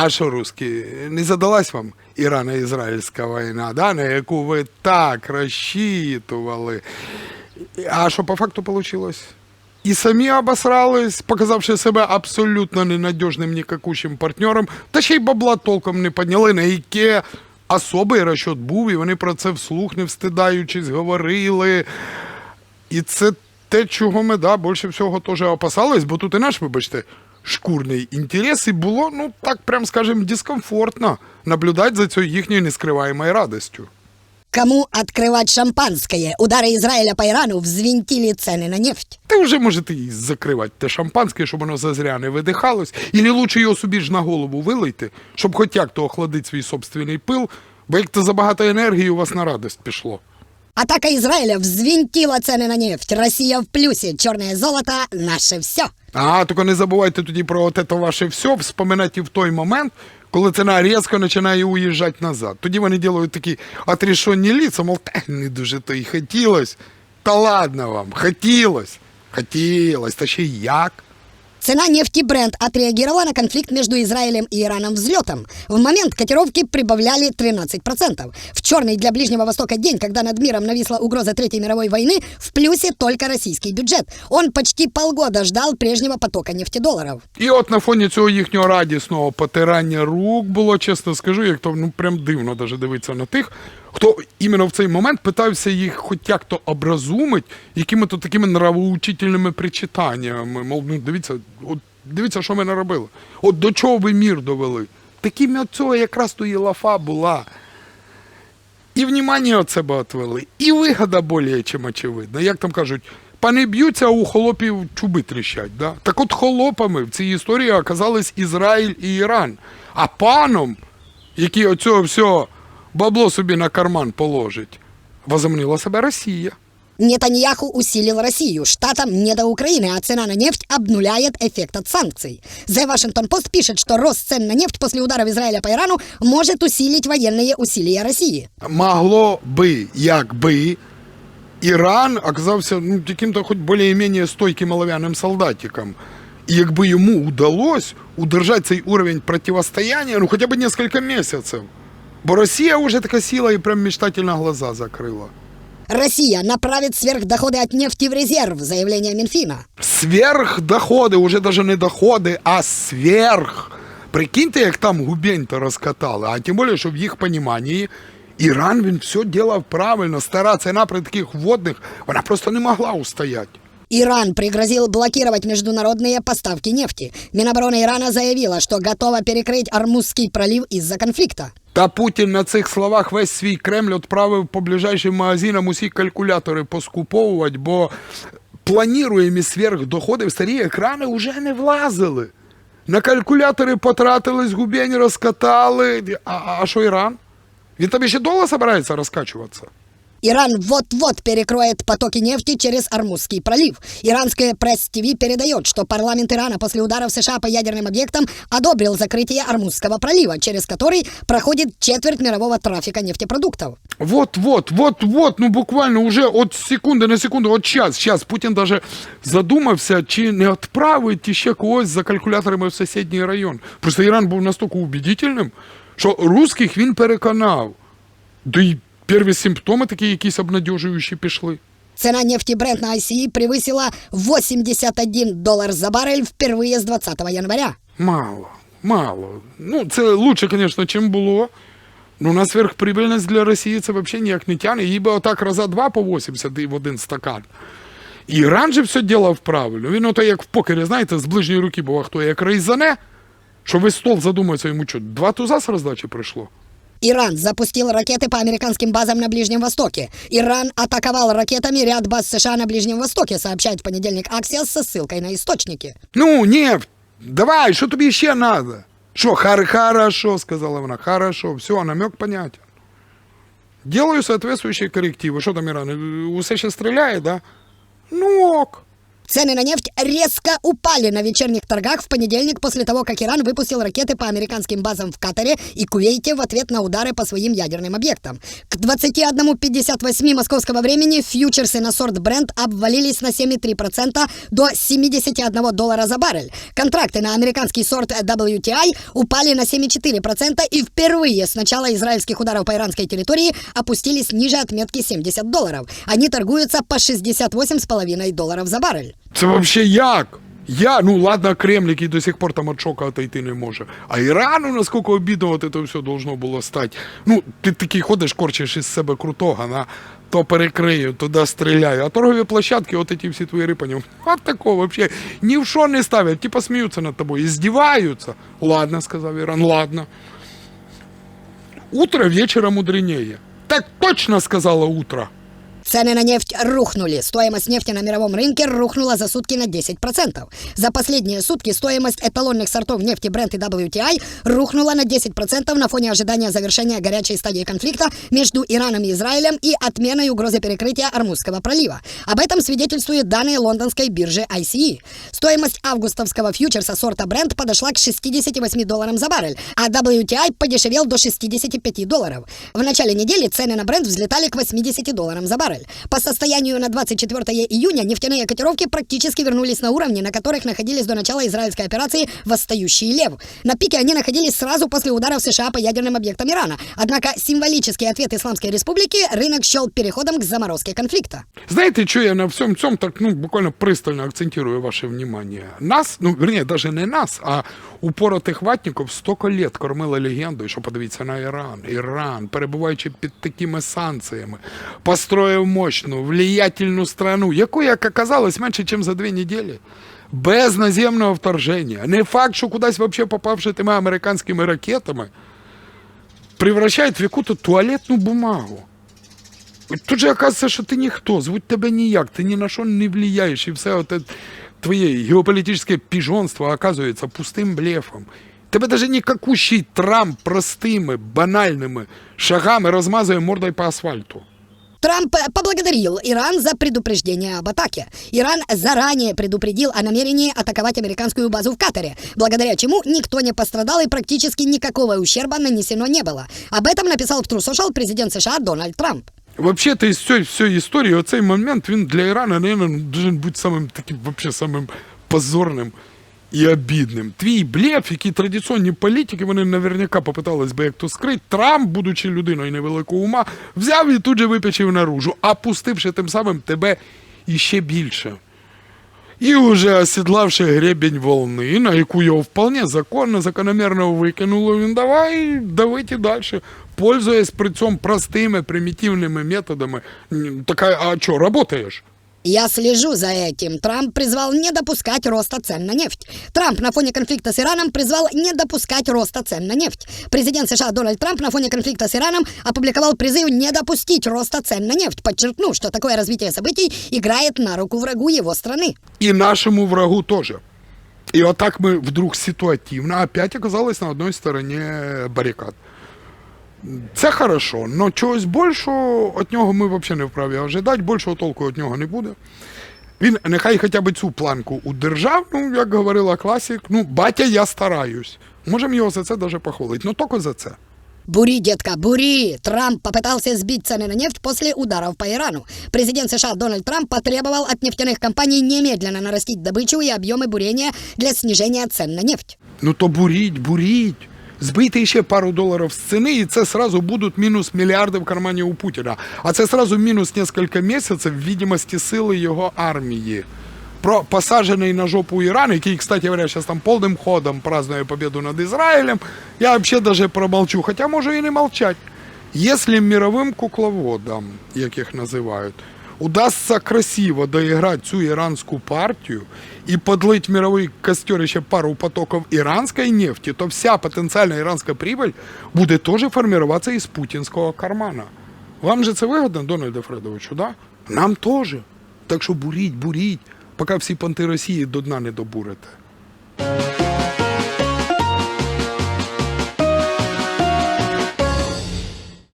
А що, русські, не задалась вам Ірано-Ізраїльська війна, да, на яку ви так розчитували? А що по факту вийшло? І самі обосрались, показавши себе абсолютно ненадіжним нікакущим партнером, та ще й бабла толком не підняли, на яке особий розчет був, і вони про це вслух не встидаючись говорили. І це те, чого ми да, більше всього теж опасались, бо тут і наш, вибачте, шкурний інтерес, і було, ну так прям скажем, дискомфортно наблюдати за цією їхньою нескриваємою радостю. Кому открывать шампанское? Удары Израиля по Ирану взвинтили цены на нефть. Ти вже можете і закривати те шампанське, щоб воно зазря не видихалось, і не лучше його собі ж на голову вилийте, щоб хоч як-то охладити свій собственний пил, бо як то забагато енергії у вас на радость пішло. Атака Израиля взвинтила цены на нефть. Россия в плюсе. Черное золото – наше все. А, тільки не забувайте тоді про от це ваше все, вспоминати в той момент, коли ціна різко починає уїжджати назад. Тоді вони роблять такі отрішені ліца, мов, та не дуже то й хотілось. Та ладно вам, хотілось, хотілось, та ще й як. Цена нефти Brent отреагировала на конфликт между Израилем и Ираном взлетом. В момент котировки прибавляли 13%. В черный для Ближнего Востока день, когда над миром нависла угроза Третьей мировой войны, в плюсе только российский бюджет. Он почти полгода ждал прежнего потока нефтедолларов. І от на фоні цього їхнього радісного потирання рук було, чесно скажу, як то ну прям дивно даже дивитися на тих, Хто іменно в цей момент питався їх хоч як-то образумить якими-то такими нравоучительними причитаннями. Мов, ну дивіться, от дивіться, що ми наробили. От до чого ви мір довели. Таким от цього якраз то і лафа була. І внімання від себе отвели, і вигода більше, чим очевидна. Як там кажуть, пани б'ються, а у холопів чуби тріщать. Да? Так от холопами в цій історії оказались Ізраїль і Іран. А паном, який оцього все бабло собі на карман положить, возомнила себе Росія. Нетаньяху усилил Россию. Штатам не до Украины, а цена на нефть обнуляет эффект от санкций. The Washington Post пишет, что рост цен на нефть после ударов Израиля по Ирану может усилить военные усилия России. Могло би, якби Іран оказався ну, яким-то хоч більш-менш стойким олов'яним солдатиком. І якби йому удалось удержати цей уровень противостояння, ну хоча б кілька місяців. Бо Росія вже така сіла і прям мечтательно глаза закрила. Россия направит сверхдоходы от нефти в резерв, заявление Минфина. Сверхдоходи, уже даже не доходи, а сверх. Прикиньте, як там губень-то розкатали. А тим більше, що в їх поніманні Іран він все делав правильно. Стара ціна при таких водних, вона просто не могла устояти. Иран пригрозил блокировать международные поставки нефти. Минобороны Ирана заявила, что готова перекрыть Армузский пролив из-за конфликта. Та Путін на цих словах весь свій Кремль відправив по ближайшим магазинам усі калькулятори поскуповувати, бо плануємі сверхдоходи в старі екрани вже не влазили. На калькулятори потратились, губень розкатали. А, а що Іран? Він там ще довго збирається розкачуватися? Иран вот-вот перекроет потоки нефти через Армузский пролив. Иранское пресс-ТВ передает, что парламент Ирана после ударов США по ядерным объектам одобрил закрытие Армузского пролива, через который проходит четверть мирового трафика нефтепродуктов. Вот, вот, вот, вот, ну буквально уже от секунди на секунду, от час, час. Путін даже задумався, чи не відправить ще когось за калькуляторами в сусідній район. Просто Іран був настільки убедительним, що русських він переконав. Да й перві симптоми такі якісь обнадіжуючі пішли. Цена нефти Brent на ICE превысила 81 доллар за баррель впервые с 20 января. Мало, мало. Ну, це лучше, звісно, чим було. Ну, на сверхприбильність для Росії це взагалі ніяк не тягне. Їй би отак раза два по 80 і в один стакан. Іран же все ділав правильно. Він ото як в покері, знаєте, з ближньої руки був, а хто як рейзане, що весь стол задумається йому, що два туза з роздачі прийшло. Иран запустил ракеты по американским базам на Ближнем Востоке. Иран атаковал ракетами ряд баз США на Ближнем Востоке, сообщает в понедельник Аксиос со ссылкой на источники. Ну, нефть, давай, що тобі ще треба? Що, хар хорошо, сказала вона, хорошо, все, намек понятен. Делаю соответствующие коррективы. Що там Іран? Усе ще стріляє, да? Ну ок. Цены на нефть резко упали на вечерних торгах в понедельник после того, как Иран выпустил ракеты по американским базам в Катаре и Кувейте в ответ на удары по своим ядерным объектам. К 21.58 московского времени фьючерсы на сорт Brent обвалились на 7,3% до 71 доллара за баррель. Контракты на американский сорт WTI упали на 7,4% и впервые с начала израильских ударов по иранской территории опустились ниже отметки 70 долларов. Они торгуются по 68,5 долларов за баррель. Це вообще як? Я, ну ладно, Кремль, який до сих пор там от шока отойти не може. А Ірану, наскільки обідно це все должно було стати. Ну, ти такий ходиш, корчиш із себе крутого, на то перекрию, туди стріляю. А торгові площадки, от ці всі твої рипані, от такого вообще ні в що не ставлять, типа сміються над тобою, і здіваються. Ладно, сказав Іран, ладно. Утро вечера мудренее. Так точно сказала утро. Цены на нефть рухнули. Стоимость нефти на мировом рынке рухнула за сутки на 10%. За последние сутки стоимость эталонных сортов нефти Brent и WTI рухнула на 10% на фоне ожидания завершения горячей стадии конфликта между Ираном и Израилем и отменой угрозы перекрытия Армузского пролива. Об этом свидетельствуют данные лондонской биржи ICE. Стоимость августовского фьючерса сорта Brent подошла к 68 долларам за баррель, а WTI подешевел до 65 долларов. В начале недели цены на Brent взлетали к 80 долларам за баррель. По состоянию на 24 июня нефтяные котировки практически вернулись на уровни, на которых находились до начала израильской операции «Восстающий лев». На пике они находились сразу после ударов США по ядерным объектам Ирана. Однако символический ответ Исламской Республики рынок счел переходом к заморозке конфликта. Знаєте, що я на всьому цьому так ну буквально пристально акцентирую ваше внимание? Нас, ну верні, даже не нас, а упоротих ватників столько лет кормила легендою, що подивіться на Іран. Іран, перебуваючи під такими санкціями, построїв мощну, влиятельну страну, яку, як оказалось, менше, ніж за дві неділі. Без наземного вторження. Не факт, що кудись вообще попавши тими американськими ракетами, превращають в яку-то туалетну бумагу. Тут же оказується, що ти ніхто, звуть тебе ніяк, ти ні на що не влияєш, і все оте твоє геополітичне піжонство оказується пустим блефом. Тебе навіть нікакущий Трамп простими, банальними шагами розмазує мордою по асфальту. Трамп э, поблагодарил Иран за предупреждение об атаке. Иран заранее предупредил о намерении атаковать американскую базу в Катаре, благодаря чему никто не пострадал и практически никакого ущерба нанесено не было. Об этом написал в True Social президент США Дональд Трамп. Вообще-то із цієї всієї історії оцей момент він для Ірана, наверное, должен бути самим таким вообще самим позорним І обідним. Твій блеф, який традиційні політики, вони наверняка попитались би як то скрити. Трамп, будучи людиною невеликого ума, взяв і тут же випечив наружу, опустивши тим самим тебе іще більше. І уже осідлавши гребень волни, на яку його вполне законно, закономірно викинуло, він давай давити далі, пользуясь при цьому простими, примітивними методами. Така, а що, работаєш? Я слежу за этим. Трамп призвал не допускать роста цен на нефть. Трамп на фоне конфликта с Ираном призвал не допускать роста цен на нефть. Президент США Дональд Трамп на фоне конфликта с Ираном опубликовал призыв не допустить роста цен на нефть, подчеркнув, что такое развитие событий играет на руку врагу его страны. І нашому врагу теж. І отак ми вдруг ситуативно опять оказались на одній стороні барикад. Це хорошо, але чогось більшого від нього ми взагалі не вправі ожидати, більшого толку від нього не буде. Він нехай хоча б цю планку удержав, ну, як говорила класик, ну, батя, я стараюсь. Можемо його за це навіть похвалити, ну тільки за це. Бури, детка, бури! Трамп попытался сбить цены на нефть после ударов по Ирану. Президент США Дональд Трамп потребовал от нефтяных компаний немедленно нарастить добычу и объемы бурения для снижения цен на нефть. Ну то буріть, буріть. Збийте ще пару доларів з ціни, і це сразу будуть мінус мільярди в кармані у Путіна. А це сразу мінус кілька місяців відомості сили його армії. Про посаджений на жопу Іран, який, кстати говоря, зараз там повним ходом празднує победу над Ізраїлем, я взагалі даже промолчу, хоча можу і не молчать. Если мировым кукловодам, як їх називають, удастся красиво доиграть цю иранскую партию и подлить в мировой костер еще пару потоков иранской нефти, то вся потенциальная иранская прибыль будет тоже формироваться из путинского кармана. Вам же це вигодно, Дональде Фредовичу, да? Нам тоже. Так що буріть, буріть, поки всі понти Росії до дна не добурите.